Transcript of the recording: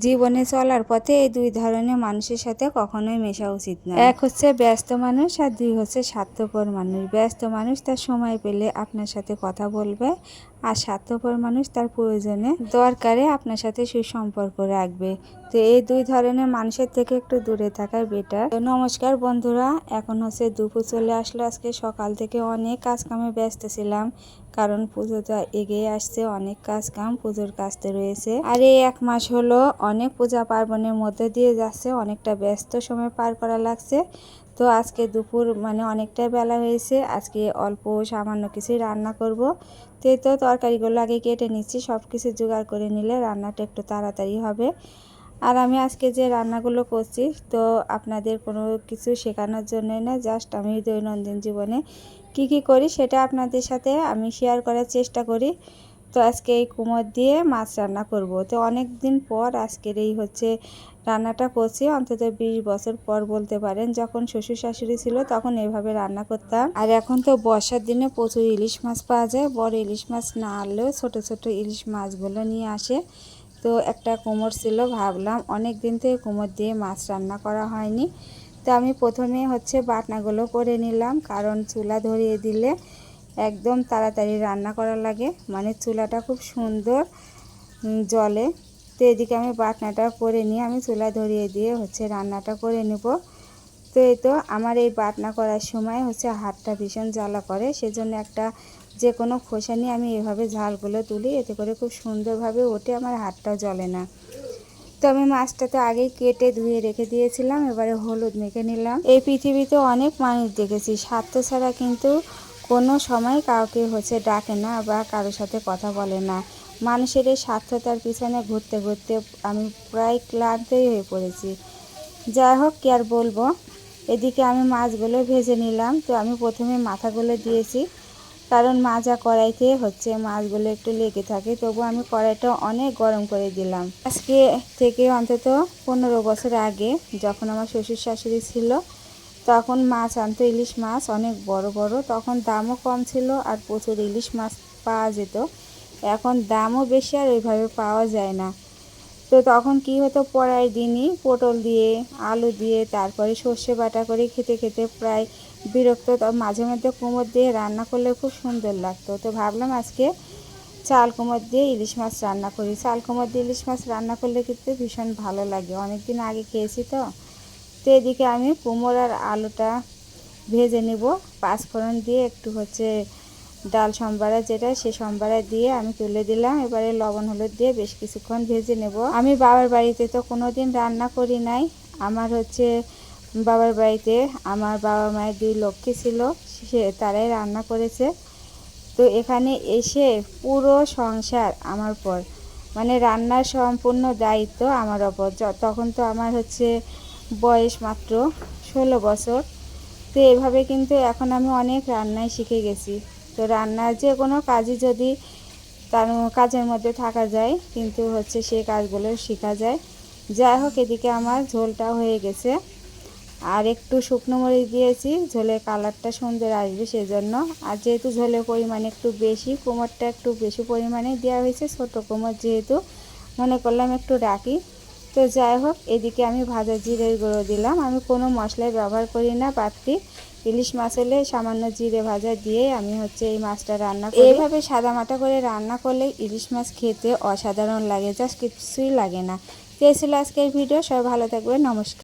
জীবনে চলার পথে এই দুই ধরনের মানুষের সাথে কখনোই মেশা উচিত না এক হচ্ছে ব্যস্ত মানুষ আর দুই হচ্ছে স্বার্থপর মানুষ। ব্যস্ত মানুষ তার সময় পেলে আপনার সাথে কথা বলবে আর স্বার্থপর মানুষ তার প্রয়োজনে দরকারে আপনার সাথে সুসম্পর্ক রাখবে। তো এই দুই ধরনের মানুষের থেকে একটু দূরে থাকাই বেটার তো নমস্কার বন্ধুরা, এখন হচ্ছে দুপুর চলে আসলো। আজকে সকাল থেকে অনেক কাজ কামে ব্যস্ত ছিলাম। কারণ পুজোটা এগিয়ে আসছে, অনেক কাজ কাম পুজোর কাজতে রয়েছে। আর এই এক মাস হলো অনেক পূজা পার্বণের মধ্যে দিয়ে যাচ্ছে, অনেকটা ব্যস্ত সময় পার করা লাগছে। তো আজকে দুপুর মানে অনেকটাই বেলা হয়েছে, আজকে অল্প সামান্য কিছুই রান্না করব। তো তো তরকারিগুলো আগে কেটে নিচ্ছি, সব কিছু জোগাড় করে নিলে রান্নাটা একটু তাড়াতাড়ি হবে। আর আমি আজকে যে রান্নাগুলো করছি, তো আপনাদের কোনো কিছু শেখানোর জন্য না, জাস্ট আমি দৈনন্দিন জীবনে কি কি করি সেটা আপনাদের সাথে আমি শেয়ার করার চেষ্টা করি। তো আজকে এই কুমোর দিয়ে মাছ রান্না করব। তো অনেক দিন পর আজকের এই হচ্ছে রান্নাটা করছি, অন্তত বিশ বছর পর বলতে পারেন। যখন শ্বশুর শাশুড়ি ছিল তখন এভাবে রান্না করতাম। আর এখন তো বর্ষার দিনে প্রচুর ইলিশ মাছ পাওয়া যায়। বড় ইলিশ মাছ না আনলেও ছোট ছোট ইলিশ মাছগুলো নিয়ে আসে। তো একটা কোমর ছিল, ভাবলাম অনেক দিন থেকে কোমর দিয়ে মাছ রান্না করা হয়নি। তো আমি প্রথমে হচ্ছে বাটনাগুলো করে নিলাম, কারণ চুলা ধরিয়ে দিলে একদম তাড়াতাড়ি রান্না করা লাগে। মানে চুলাটা খুব সুন্দর জলে তো এদিকে আমি বাটনাটা করে নিয়ে আমি চুলা ধরিয়ে দিয়ে হচ্ছে রান্নাটা করে নেব। তো এই তো আমার এই বাটনা করার সময় হচ্ছে হাতটা ভীষণ জ্বালা করে, সেজন্য একটা যে কোনো খোসা নিয়ে আমি এভাবে ঝালগুলো তুলি, এতে করে খুব সুন্দরভাবে ওঠে, আমার হাতটাও জ্বলে না। তো আমি মাছটা তো আগেই কেটে ধুয়ে রেখে দিয়েছিলাম, এবারে হলুদ মেখে নিলাম। এই পৃথিবীতে অনেক মানুষ দেখেছি, স্বার্থ ছাড়া কিন্তু কোনো সময় কাউকে হচ্ছে ডাকে না বা কারোর সাথে কথা বলে না। মানুষের এই স্বার্থতার পিছনে ঘুরতে ঘুরতে আমি প্রায় ক্লান্তই হয়ে পড়েছি। যাই হোক, কি আর বলব? এদিকে আমি মাছগুলো ভেজে নিলাম। তো আমি প্রথমে মাথাগুলো দিয়েছি। কারণ মাজা কড়াইতে হচ্ছে, মাছগুলো একটু লেগে থাকে, তবু আমি কড়াইটা অনেক গরম করে দিলাম। আজকে থেকে অন্তত পনেরো বছর আগে যখন আমার শ্বশুর শাশুড়ি ছিল, তখন মাছ আনতো, ইলিশ মাছ অনেক বড় বড়, তখন দামও কম ছিল আর প্রচুর ইলিশ মাছ পাওয়া যেত। এখন দামও বেশি আর ওইভাবে পাওয়া যায় না। তো তখন কি হতো পরের দিনই পটল দিয়ে, আলু দিয়ে, তারপরে সর্ষে বাটা করে খেতে খেতে প্রায় বিরক্ত মাঝে মধ্যে কুমোর দিয়ে রান্না করলে খুব সুন্দর লাগতো। তো ভাবলাম আজকে চাল কুমোর দিয়ে ইলিশ মাছ রান্না করি। চাল কুমোর দিয়ে ইলিশ মাছ রান্না করলে কিন্তু ভীষণ ভালো লাগে। অনেক দিন আগে খেয়েছি তো। তো এদিকে আমি কুমোর আর আলুটা ভেজে নেব। পাঁচফোড়ন দিয়ে একটু হচ্ছে ডাল সম্বারা যেটা, সে সম্বারা দিয়ে আমি তুলে দিলাম। এবারে লবণ হলুদ দিয়ে বেশ কিছুক্ষণ ভেজে নেব। আমি বাবার বাড়িতে তো কোনো দিন রান্না করি নাই। আমার হচ্ছে বাবার বাড়িতে আমার বাবা মায়ের দুই লক্ষ্মী ছিল, সে তারাই রান্না করেছে। তো এখানে এসে পুরো সংসার আমার পর মানে রান্নার সম্পূর্ণ দায়িত্ব আমার ওপর তখন তো আমার হচ্ছে বয়স মাত্র ষোলো বছর। তো এভাবে কিন্তু এখন আমি অনেক রান্নায় শিখে গেছি। তো রান্নার যে কোনো কাজই যদি তার কাজের মধ্যে থাকা যায়, কিন্তু হচ্ছে সেই কাজগুলো শেখা যায়। যাই হোক, এদিকে আমার ঝোলটা হয়ে গেছে। আর একটু শুকনো মরিচ দিয়েছি ঝোলের কালারটা সুন্দর আসবে সেজন্য। আর যেহেতু ঝোলের পরিমাণ একটু বেশি কোমরটা একটু বেশি পরিমাণে দেওয়া হয়েছে ছোটো কোমর যেহেতু মনে করলাম একটু রাখি। তো যাই হোক এদিকে আমি ভাজা জিরের গুঁড়ো দিলাম। আমি কোনো মশলাই ব্যবহার করি না বাড়তি ইলিশ মাছ হলে সামান্য জিরে ভাজা দিয়ে আমি হচ্ছে এই মাছটা রান্না করি। এইভাবে সাদা মাটা করে রান্না করলে ইলিশ মাছ খেতে অসাধারণ লাগে জাস্ট কিছুই লাগে না। তো ছিল আজকের ভিডিও সবাই ভালো থাকবে নমস্কার।